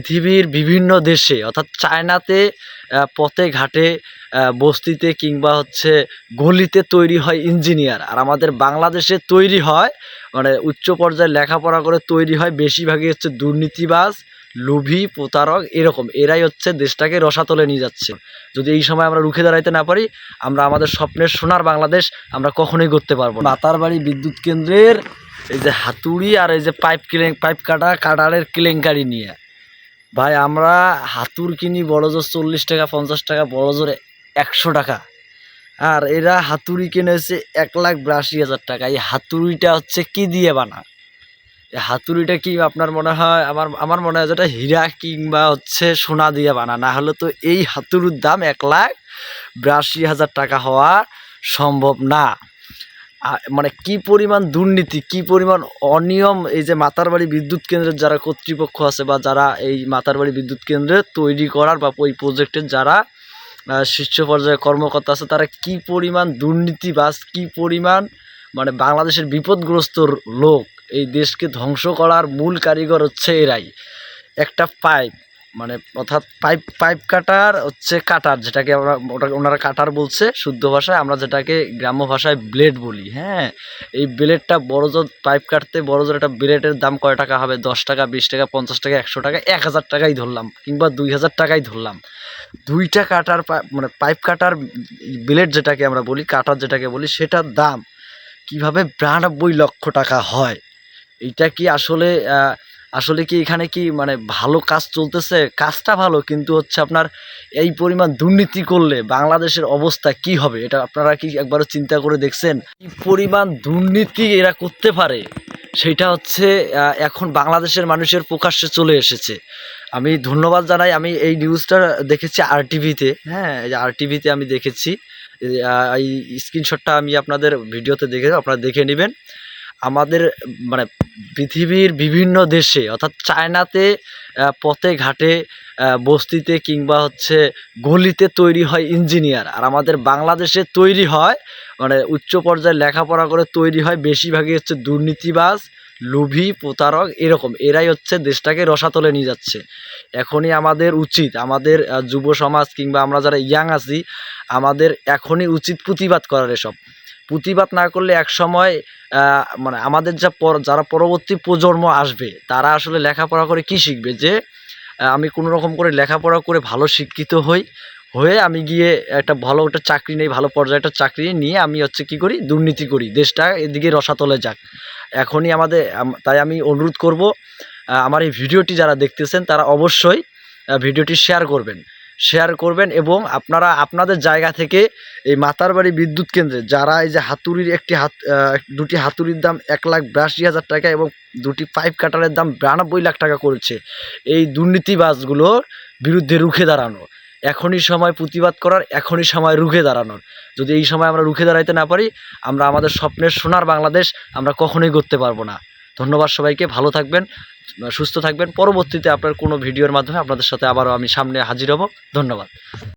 পৃথিবীর বিভিন্ন দেশে, অর্থাৎ চায়নাতে পথে, ঘাটে বস্তিতে কিংবা হচ্ছে গলিতে তৈরি হয় ইঞ্জিনিয়ার। আর আমাদের বাংলাদেশে তৈরি হয় মানে উচ্চ পর্যায়ে লেখাপড়া করে তৈরি হয় বেশিরভাগই হচ্ছে দুর্নীতিবাজ, লোভী, প্রতারক, এরকম। এরাই হচ্ছে দেশটাকে রসাতলে নিয়ে যাচ্ছে। যদি এই সময় আমরা রুখে দাঁড়াইতে না পারি, আমরা আমাদের স্বপ্নের সোনার বাংলাদেশ আমরা কখনোই করতে পারব না। বাতারবাড়ি বিদ্যুৎ কেন্দ্রের এই যে হাতুড়ি আর এই যে পাইপ কেলেং, পাইপ কাটা, কাটারের কেলেঙ্কারি নিয়ে। ভাই, আমরা হাতুর কিনি বড় জোর চল্লিশ টাকা, পঞ্চাশ টাকা বড় জোর একশো টাকা। আর এরা হাতুড়ি কিনে হচ্ছে এক লাখ বিরাশি হাজার টাকা। এই হাতুড়িটা হচ্ছে কি দিয়ে বানা? এই হাতুড়িটা কি আপনার মনে হয়, আমার আমার মনে হয় যেটা হীরা কিংবা হচ্ছে সোনা দিয়ে বানা। না হলে তো এই হাতুড়ির দাম এক লাখ বিরাশি হাজার টাকা হওয়া সম্ভব না। মানে কি পরিমাণ দুর্নীতি, কি পরিমাণ অনিয়ম এই যে মাতারবাড়ি বিদ্যুৎ কেন্দ্রের যারা কর্তৃপক্ষ আছে বা যারা এই মাতারবাড়ি বিদ্যুৎ কেন্দ্রে তৈরি করার বা ওই প্রজেক্টের যারা শীর্ষ পর্যায়ে কর্মকর্তা আছে, তারা কি পরিমাণ দুর্নীতিবাজ, কি পরিমাণ মানে বাংলাদেশের বিপদগ্রস্ত লোক, এই দেশকে ধ্বংস করার মূল কারিগর হচ্ছে এরাই। একটা পাইপ মানে অর্থাৎ পাইপ পাইপ কাটার হচ্ছে কাটার, যেটাকে আমরা, ওটা ওনারা কাটার বলছে শুদ্ধ ভাষায়, আমরা যেটাকে গ্রাম্য ভাষায় ব্লেড বলি হ্যাঁ? এই ব্লেডটা বড় জোর, পাইপ কাটতে বড় জোর, একটা ব্লেডের দাম কয় টাকা হবে? দশ টাকা, বিশ টাকা, পঞ্চাশ টাকা, একশো টাকা, এক হাজার টাকাই ধরলাম, কিংবা দুই হাজার টাকাই ধরলাম। দুইটা কাটার মানে পাইপ কাটার ব্লেড যেটাকে আমরা বলি, কাটার যেটাকে বলি, সেটার দাম কীভাবে বিরানব্বই লক্ষ টাকা হয়? এইটা কি আসলে আসলে কি এখানে কি মানে ভালো কাজ চলতেছে? কাজটা ভালো কিন্তু হচ্ছে আপনার এই পরিমাণ দুর্নীতি করলে বাংলাদেশের অবস্থা কি হবে? এটা আপনারা কি একবারও চিন্তা করে দেখছেন? কি পরিমাণ দুর্নীতি এরা করতে পারে? সেটা হচ্ছে এখন বাংলাদেশের মানুষের প্রকাশ্যে চলে এসেছে। আমি ধন্যবাদ জানাই। আমি এই নিউজটা দেখেছি আর টিভিতে হ্যাঁ আর টিভিতে আমি দেখেছি। এই, স্ক্রিনশটটা আমি আপনাদের ভিডিওতে দেখে আপনারা দেখে নেবেন। আমাদের মানে পৃথিবীর বিভিন্ন দেশে, অর্থাৎ চায়নাতে পথে ঘাটে বস্তিতে কিংবা হচ্ছে গলিতে তৈরি হয় ইঞ্জিনিয়ার। আর আমাদের বাংলাদেশে তৈরি হয় মানে উচ্চ পর্যায়ে লেখাপড়া করে তৈরি হয় বেশিরভাগই হচ্ছে দুর্নীতিবাজ, লোভী, প্রতারক এরকম। এরাই হচ্ছে দেশটাকে রসাতলে নিয়ে যাচ্ছে। এখনই আমাদের উচিত, আমাদের যুব সমাজ কিংবা আমরা যারা ইয়াং আছি, আমাদের এখনই উচিত প্রতিবাদ করার এসব। প্রতিবাদ না করলে এক সময় মানে আমাদের যা যারা পরবর্তী প্রজন্ম আসবে, তারা আসলে লেখাপড়া করে কি শিখবে? যে আমি কোনো রকম করে লেখাপড়া করে ভালো শিক্ষিত হই, হয়ে আমি গিয়ে একটা ভালো একটা চাকরি নেই, ভালো পর্যায়ে একটা চাকরি নিয়ে আমি হচ্ছে কি করি? দুর্নীতি করি। দেশটা এদিকে রসাতলে যাক। এখনই আমাদের তাই আমি অনুরোধ করব আমার এই ভিডিওটি যারা দেখতেছেন, তারা অবশ্যই ভিডিওটি শেয়ার করবেন। শেয়ার করবেন এবং আপনারা আপনাদের জায়গা থেকে এই মাতারবাড়ি বিদ্যুৎ কেন্দ্রে যারা এই যে হাতুড়ির একটি হাত দুটি হাতুড়ির দাম এক লাখ বিরাশি হাজার টাকা এবং দুটি পাইপ কাটারের দাম বিরানব্বই লাখ টাকা করেছে, এই দুর্নীতিবাজগুলোর বিরুদ্ধে রুখে দাঁড়ানো। এখনই সময় প্রতিবাদ করার, এখনই সময় রুখে দাঁড়ানোর। যদি এই সময় আমরা রুখে দাঁড়াইতে না পারি, আমরা আমাদের স্বপ্নের সোনার বাংলাদেশ আমরা কখনোই করতে পারব না। ধন্যবাদ সবাইকে, ভালো থাকবেন। সুস্থ থাকবেন। পরবর্তীতে আপনার কোনো ভিডিওর মাধ্যমে আপনাদের সাথে আবারও আমি সামনে হাজির হব। ধন্যবাদ।